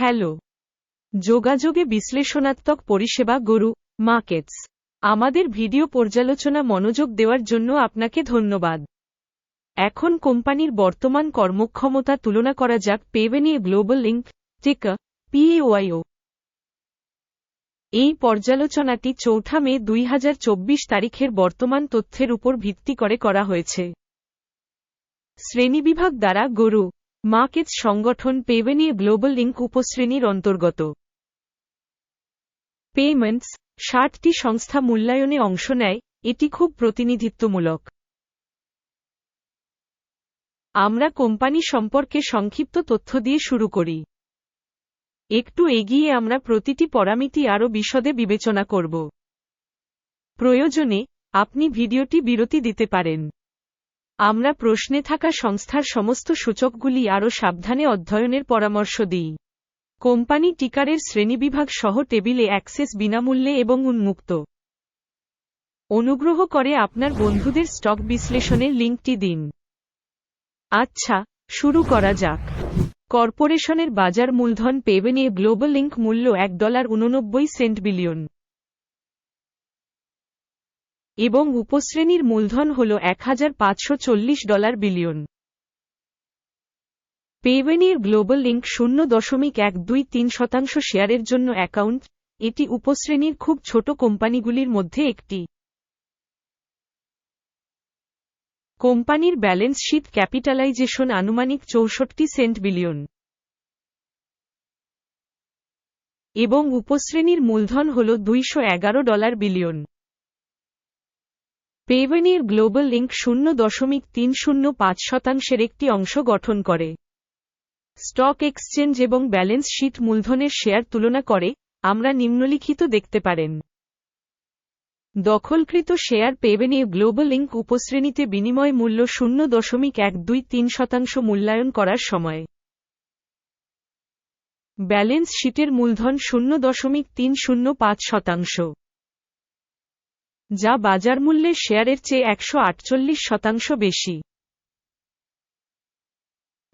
Hello. যোগাযোগে বিশ্লেষণাত্মক পরিষেবা গরু, মার্কেটস। আমাদের ভিডিও পর্যালোচনা মনোযোগ দেওয়ার জন্য আপনাকে ধন্যবাদ। এখন কোম্পানির বর্তমান কর্মক্ষমতা তুলনা করা যাক পেভেনিয়ে গ্লোবাল ইঙ্ক টিকা পিএওয়াইও এই পর্যালোচনাটি চৌঠা মে দুই হাজার চব্বিশ তারিখের বর্তমান তথ্যের উপর ভিত্তি করে করা হয়েছে। শ্রেণীবিভাগ দ্বারা গরু মার্কেটস সংগঠন পেভেনিয়ে গ্লোবাল ইঙ্ক উপশ্রেণীর অন্তর্গত। পেমেন্টস ষাটটি সংস্থা মূল্যায়নে অংশ নেয়, এটি খুব প্রতিনিধিত্বমূলক। আমরা কোম্পানি সম্পর্কে সংক্ষিপ্ত তথ্য দিয়ে শুরু করি। একটু এগিয়ে আমরা প্রতিটি পরামিতি আরও বিশদে বিবেচনা করব। প্রয়োজনে, আপনি ভিডিওটি বিরতি দিতে পারেন। আমরা প্রশ্নে থাকা সংস্থার সমস্ত সূচকগুলি আরও সাবধানে অধ্যয়নের পরামর্শ দিই। কোম্পানি টিকারের শ্রেণীবিভাগ সহ টেবিলে অ্যাক্সেস বিনামূল্যে এবং উন্মুক্ত। অনুগ্রহ করে আপনার বন্ধুদের স্টক বিশ্লেষণের লিঙ্কটি দিন। আচ্ছা শুরু করা যাক। কর্পোরেশনের বাজার মূলধন পেভেনিয়ে গ্লোবাল লিঙ্ক মূল্য এক ডলার উননব্বই সেন্ট বিলিয়ন। এবং উপশ্রেণীর মূলধন হল এক হাজার পাঁচশো চল্লিশ ডলার বিলিয়ন। পেভেনির গ্লোবাল লিঙ্ক শূন্য দশমিক এক দুই তিন শতাংশ শেয়ারের জন্য অ্যাকাউন্ট। এটি উপশ্রেণীর খুব ছোট কোম্পানিগুলির মধ্যে একটি। কোম্পানির ব্যালেন্স শীট ক্যাপিটালাইজেশন আনুমানিক চৌষট্টি সেন্ট বিলিয়ন। এবং উপশ্রেণীর মূলধন হল দুইশো এগারো ডলার বিলিয়ন। পেভেনির গ্লোবাল লিঙ্ক শূন্য দশমিক তিন শূন্য পাঁচ শতাংশের একটি অংশ গঠন করে। স্টক এক্সচেঞ্জ এবং ব্যালেন্স শীট মূলধনের শেয়ার তুলনা করে, আমরা নিম্নলিখিত দেখতে পারেন। দখলকৃত শেয়ার পেভেনিয়ে গ্লোবাল ইঙ্ক উপশ্রেণীতে বিনিময় মূল্য শূন্য দশমিক এক দুই তিন শতাংশ মূল্যায়ন করার সময়। ব্যালেন্স শীটের মূলধন শূন্য দশমিক তিন শূন্য পাঁচ শতাংশ। যা বাজার মূল্যের শেয়ারের চেয়ে একশো আটচল্লিশ শতাংশ বেশি।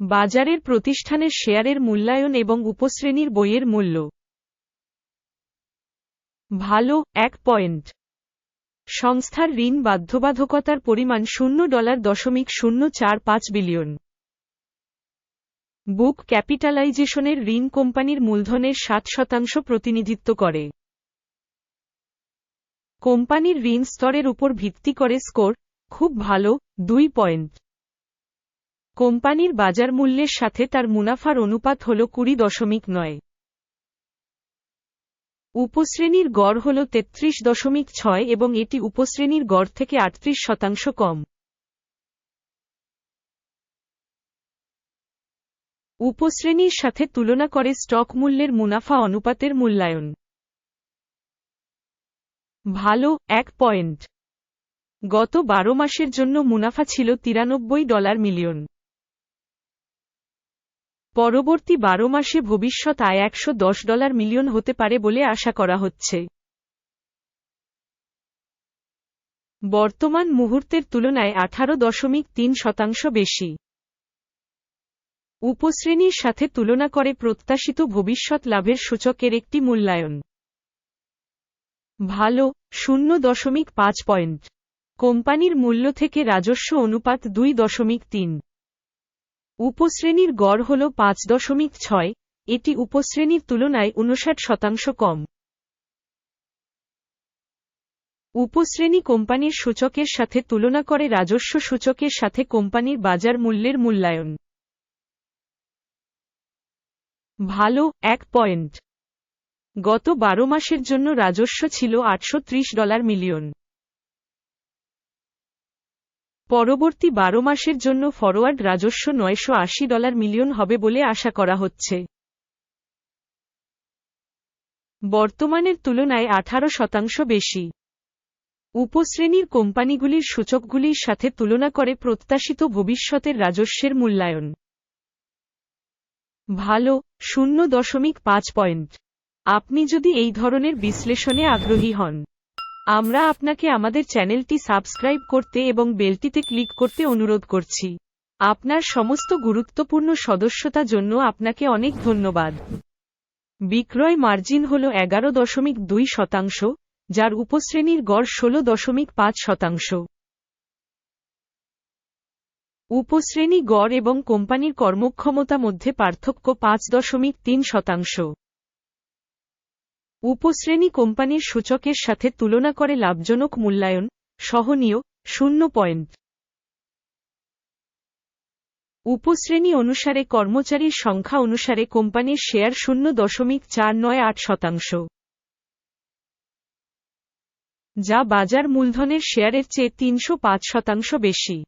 বাজারের প্রতিষ্ঠানের শেয়ারের মূল্যায়ন এবং উপশ্রেণীর বইয়ের মূল্য। ভালো, এক পয়েন্ট। সংস্থার ঋণ বাধ্যবাধকতার পরিমাণ শূন্য ডলার দশমিক শূন্য চার পাঁচ বিলিয়ন। বুক ক্যাপিটালাইজেশনের ঋণ কোম্পানির মূলধনের ষাট শতাংশ প্রতিনিধিত্ব করে। কোম্পানির ঋণ স্তরের উপর ভিত্তি করে স্কোর, খুব ভালো, দুই পয়েন্ট। কোম্পানির বাজার মূল্যের সাথে তার মুনাফার অনুপাত হল কুড়ি দশমিক নয়। উপশ্রেণীর গড় হল তেত্রিশ দশমিক ছয় এবং এটি উপশ্রেণীর গড় থেকে আটত্রিশ শতাংশ কম। উপশ্রেণীর সাথে তুলনা করে স্টক মূল্যের মুনাফা অনুপাতের মূল্যায়ন। ভালো, এক পয়েন্ট। গত বারো মাসের জন্য মুনাফা ছিল তিরানব্বই ডলার মিলিয়ন। পরবর্তী বারো মাসে ভবিষ্যৎ আয় একশো দশ ডলার মিলিয়ন হতে পারে বলে আশা করা হচ্ছে। বর্তমান মুহূর্তের তুলনায় আঠারো দশমিক তিন শতাংশ বেশি। উপশ্রেণীর সাথে তুলনা করে প্রত্যাশিত ভবিষ্যৎ লাভের সূচকের একটি মূল্যায়ন। ভালো, শূন্য দশমিক পাঁচ পয়েন্ট। কোম্পানির মূল্য থেকে রাজস্ব অনুপাত দুই দশমিক তিন। উপশ্রেণীর গড় হল পাঁচ দশমিক ছয়, এটি উপশ্রেণীর তুলনায় উনষাট শতাংশ কম। উপশ্রেণী কোম্পানির সূচকের সাথে তুলনা করে রাজস্ব সূচকের সাথে কোম্পানির বাজার মূল্যের মূল্যায়ন। ভালো, এক পয়েন্ট। গত বারো মাসের জন্য রাজস্ব ছিল আটশো ত্রিশ ডলার মিলিয়ন। পরবর্তী বারো মাসের জন্য ফরওয়ার্ড রাজস্ব নয়শো আশি ডলার মিলিয়ন হবে বলে আশা করা হচ্ছে। বর্তমানের তুলনায় আঠারো শতাংশ বেশি। উপশ্রেণীর কোম্পানিগুলির সূচকগুলির সাথে তুলনা করে প্রত্যাশিত ভবিষ্যতের রাজস্বের মূল্যায়ন। ভালো, শূন্য দশমিক পাঁচ পয়েন্ট। আপনি যদি এই ধরনের বিশ্লেষণে আগ্রহী হন, আমরা আপনাকে আমাদের চ্যানেলটি সাবস্ক্রাইব করতে এবং বেলটিতে ক্লিক করতে অনুরোধ করছি। আপনার সমস্ত গুরুত্বপূর্ণ সদস্যতা জন্য আপনাকে অনেক ধন্যবাদ। বিক্রয় মার্জিন হল এগারো দশমিক দুই শতাংশ, যার উপশ্রেণীর গড় ষোল দশমিক পাঁচ শতাংশ। উপশ্রেণী গড় এবং কোম্পানির কর্মক্ষমতা মধ্যে পার্থক্য পাঁচ দশমিক তিন শতাংশ। উপশ্রেণী কোম্পানির সূচকের সাথে তুলনা করে লাভজনক মূল্যায়ন, সহনীয়, শূন্য পয়েন্ট। উপশ্রেণী অনুসারে কর্মচারীর সংখ্যা অনুসারে কোম্পানির শেয়ার শূন্য দশমিক চার নয় আট শতাংশ। যা বাজার মূলধনের শেয়ারের চেয়ে তিনশো পাঁচ শতাংশ বেশি।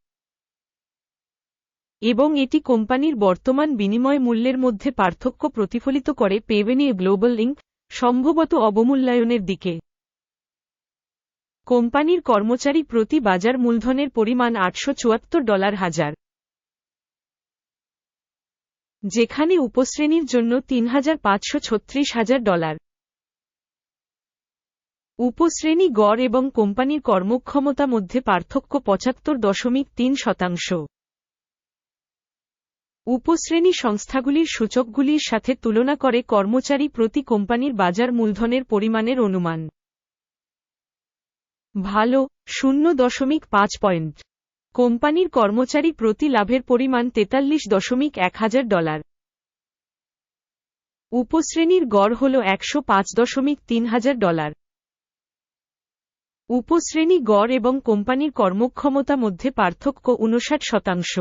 এবং এটি কোম্পানির বর্তমান বিনিময় মূল্যের মধ্যে পার্থক্য প্রতিফলিত করে পেভেনি গ্লোবাল লিঙ্ক সম্ভবত অবমূল্যায়নের দিকে। কোম্পানির কর্মচারী প্রতি বাজার মূলধনের পরিমাণ আটশো চুয়াত্তর ডলার হাজার। যেখানে উপশ্রেণীর জন্য তিন হাজার হাজার ডলার। উপশ্রেণী গড় এবং কোম্পানির কর্মক্ষমতা মধ্যে পার্থক্য পঁচাত্তর দশমিক তিন শতাংশ। উপশ্রেণী সংস্থাগুলির সূচকগুলির সাথে তুলনা করে কর্মচারী প্রতি কোম্পানির বাজার মূলধনের পরিমাণের অনুমান। ভালো, শূন্য দশমিক পাঁচ পয়েন্ট। কোম্পানির কর্মচারী প্রতি লাভের পরিমাণ তেতাল্লিশ দশমিক এক হাজার ডলার। উপশ্রেণীর গড় হল একশো পাঁচ দশমিক তিন হাজার ডলার। উপশ্রেণী গড় এবং কোম্পানির কর্মক্ষমতা মধ্যে পার্থক্য উনষাট শতাংশ।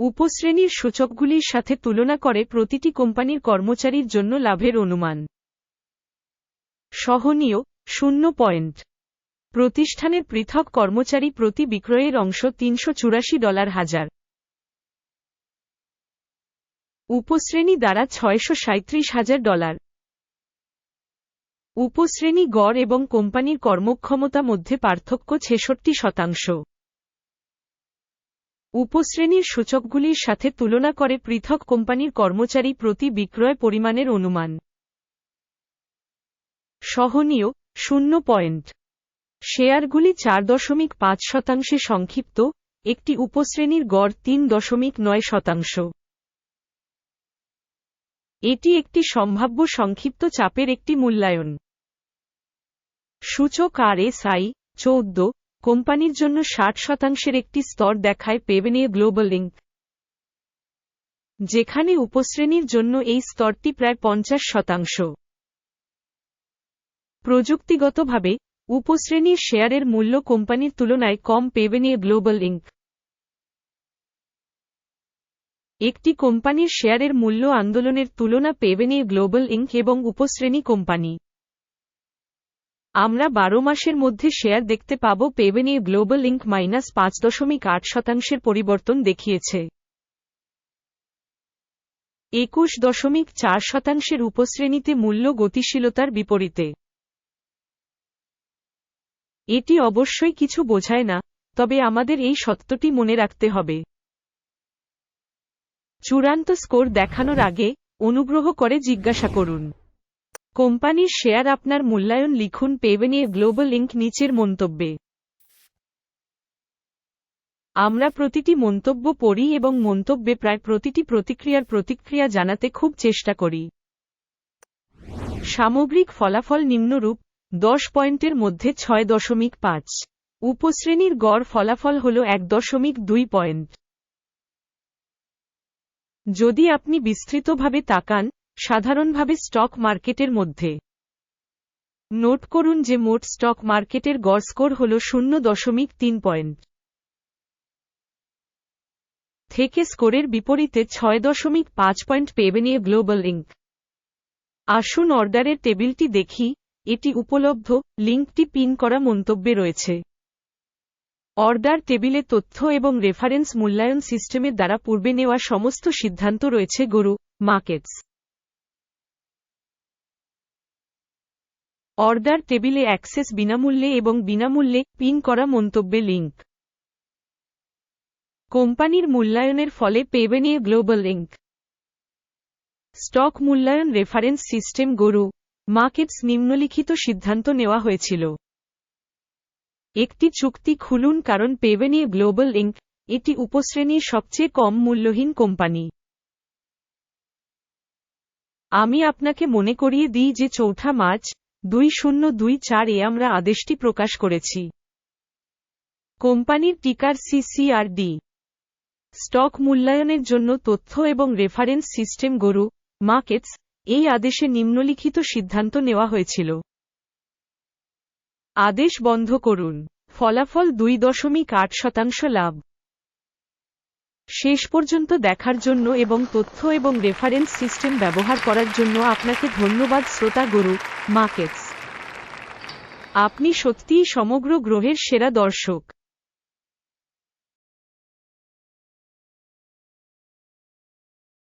উপশ্রেণীর সূচকগুলির সাথে তুলনা করে প্রতিটি কোম্পানির কর্মচারীর জন্য লাভের অনুমান। সহনীয়, শূন্য পয়েন্ট। প্রতিষ্ঠানের পৃথক কর্মচারী প্রতি বিক্রয়ের অংশ তিনশো চুরাশি ডলার হাজার। উপশ্রেণী দ্বারা ছয়শো হাজার ডলার। উপশ্রেণী গড় এবং কোম্পানির কর্মক্ষমতা মধ্যে পার্থক্য ছেষট্টি শতাংশ। উপশ্রেণীর সূচকগুলির সাথে তুলনা করে পৃথক কোম্পানির কর্মচারী প্রতি বিক্রয় পরিমাণের অনুমান। সহনীয়, শূন্য পয়েন্ট। শেয়ারগুলি চার দশমিক পাঁচ শতাংশে সংক্ষিপ্ত, একটি উপশ্রেণীর গড় তিন দশমিক নয় শতাংশ। এটি একটি সম্ভাব্য সংক্ষিপ্ত চাপের একটি মূল্যায়ন। সূচক আর এস আই, চৌদ্দ কোম্পানির জন্য ষাট শতাংশের একটি স্তর দেখায় পেভেনিয়ে গ্লোবাল ইঙ্ক যেখানে উপশ্রেণীর জন্য এই স্তরটি প্রায় পঞ্চাশ শতাংশ। প্রযুক্তিগতভাবে, উপশ্রেণীর শেয়ারের মূল্য কোম্পানির তুলনায় কম পেভেনিয়ে গ্লোবাল ইঙ্ক একটি কোম্পানির শেয়ারের মূল্য আন্দোলনের তুলনা পেভেনিয়ে গ্লোবাল ইঙ্ক এবং উপশ্রেণী কোম্পানি। আমরা বারো মাসের মধ্যে শেয়ার দেখতে পাব পেভেনিয়ে গ্লোবাল ইঙ্ক মাইনাস পাঁচ দশমিক আট শতাংশের পরিবর্তন দেখিয়েছে। একুশ দশমিক চার শতাংশের উপশ্রেণীতে মূল্য গতিশীলতার বিপরীতে। এটি অবশ্যই কিছু বোঝায় না, তবে আমাদের এই সত্যটি মনে রাখতে হবে। চূড়ান্ত স্কোর দেখানোর আগে অনুগ্রহ করে জিজ্ঞাসা করুন। কোম্পানির শেয়ার আপনার মূল্যায়ন লিখুন পেভেনিয়ে গ্লোবাল ইঙ্ক নিচের মন্তব্যে। আমরা প্রতিটি মন্তব্য পড়ি এবং মন্তব্যে প্রায় প্রতিটি প্রতিক্রিয়ার প্রতিক্রিয়া জানাতে খুব চেষ্টা করি। সামগ্রিক ফলাফল নিম্নরূপ, দশ পয়েন্টের মধ্যে ছয় দশমিক পাঁচ। উপশ্রেণীর গড় ফলাফল হল এক দশমিক দুই পয়েন্ট। যদি আপনি বিস্তৃতভাবে তাকান সাধারণভাবে স্টক মার্কেটের মধ্যে। নোট করুন যে মোট স্টক মার্কেটের গড় স্কোর হল শূন্য দশমিক তিন পয়েন্ট থেকে স্কোরের বিপরীতে ছয় দশমিক পাঁচ পয়েন্ট পেবেনিয়ে গ্লোবাল ইঙ্ক আসুন অর্ডারের টেবিলটি দেখি, এটি উপলব্ধ লিঙ্কটি পিন করা মন্তব্যে রয়েছে। অর্ডার টেবিলে তথ্য এবং রেফারেন্স মূল্যায়ন সিস্টেমের দ্বারা পূর্বে নেওয়া সমস্ত সিদ্ধান্ত রয়েছে, গরু মার্কেটস অর্ডার টেবিলে অ্যাক্সেস বিনামূল্যে এবং বিনামূল্যে পিন করা মন্তব্যে লিঙ্ক কোম্পানির মূল্যায়নের ফলে পেবেনিয়ে গ্লোবাল ইঙ্ক স্টক মূল্যায়ন রেফারেন্স সিস্টেম গরু, মার্কেটস নিম্নলিখিত সিদ্ধান্ত নেওয়া হয়েছিল। একটি চুক্তি খুলুন কারণ পেভেনিয়ে গ্লোবাল ইঙ্ক এটি উপশ্রেণীর সবচেয়ে কম মূল্যহীন কোম্পানি। আমি আপনাকে মনে করিয়ে দিই যে চৌঠা মার্চ দুই শূন্য দুই চার এ আমরা আদেশটি প্রকাশ করেছি। কোম্পানির টিকার সিসিআরডি। স্টক মূল্যায়নের জন্য তথ্য এবং রেফারেন্স সিস্টেম গরু, মার্কেটস, এই আদেশে নিম্নলিখিত সিদ্ধান্ত নেওয়া হয়েছিল। আদেশ বন্ধ করুন। ফলাফল দুই দশমিক আট শতাংশ লাভ। শেষ পর্যন্ত দেখার জন্য এবং তথ্য এবং রেফারেন্স সিস্টেম ব্যবহার করার জন্য আপনাকে ধন্যবাদ, শ্রোতা গুরু মার্কেটস আপনি সত্যিই সমগ্র গ্রহের সেরা দর্শক।